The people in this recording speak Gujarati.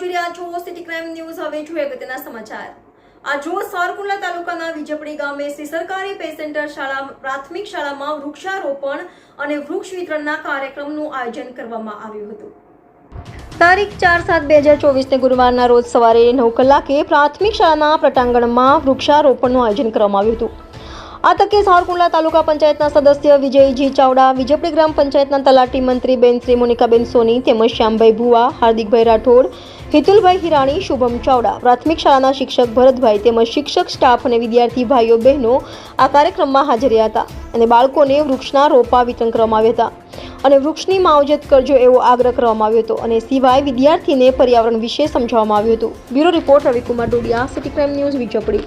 હવે જોઈએ અગત્યના સમાચાર. આ જો સારકુંડલા તાલુકાના વિજપડી ગામે શ્રી સરકારી પે સેન્ટર શાળા, પ્રાથમિક શાળામાં વૃક્ષારોપણ અને વૃક્ષ વિતરણના કાર્યક્રમનું આયોજન કરવામાં આવ્યું હતું. તારીખ ચાર સાત બે હજાર ચોવીસને ગુરુવારના રોજ સવારે નવ કલાકે પ્રાથમિક શાળાના પ્રટાંગણમાં વૃક્ષારોપણનું આયોજન કરવામાં આવ્યું હતું. આ તકે સારકુંડલા તાલુકા પંચાયતના સદસ્ય વિજયજી ચાવડા, વિજપડી ગ્રામ પંચાયતના તલાટી મંત્રી બેન શ્રી મોનિકાબેન સોની તેમજ શ્યામભાઈ ભુવા, હાર્દિકભાઈ રાઠોડ હિતુલભાઈ હિરાણી, શુભમ ચાવડા, પ્રાથમિક શાળાના શિક્ષક ભરતભાઈ તેમજ શિક્ષક સ્ટાફ અને વિદ્યાર્થી ભાઈઓ બહેનો આ કાર્યક્રમમાં હાજર હતા અને બાળકોને વૃક્ષના રોપા વિતરણ કરવામાં આવ્યા હતા અને વૃક્ષની માવજત કરજો એવો આગ્રહ કરવામાં આવ્યો હતો અને સિવાય વિદ્યાર્થીને પર્યાવરણ વિશે સમજાવવામાં આવ્યું હતું. Bureau report Ravikumar Dodiya, city crime news, Vijaypuri.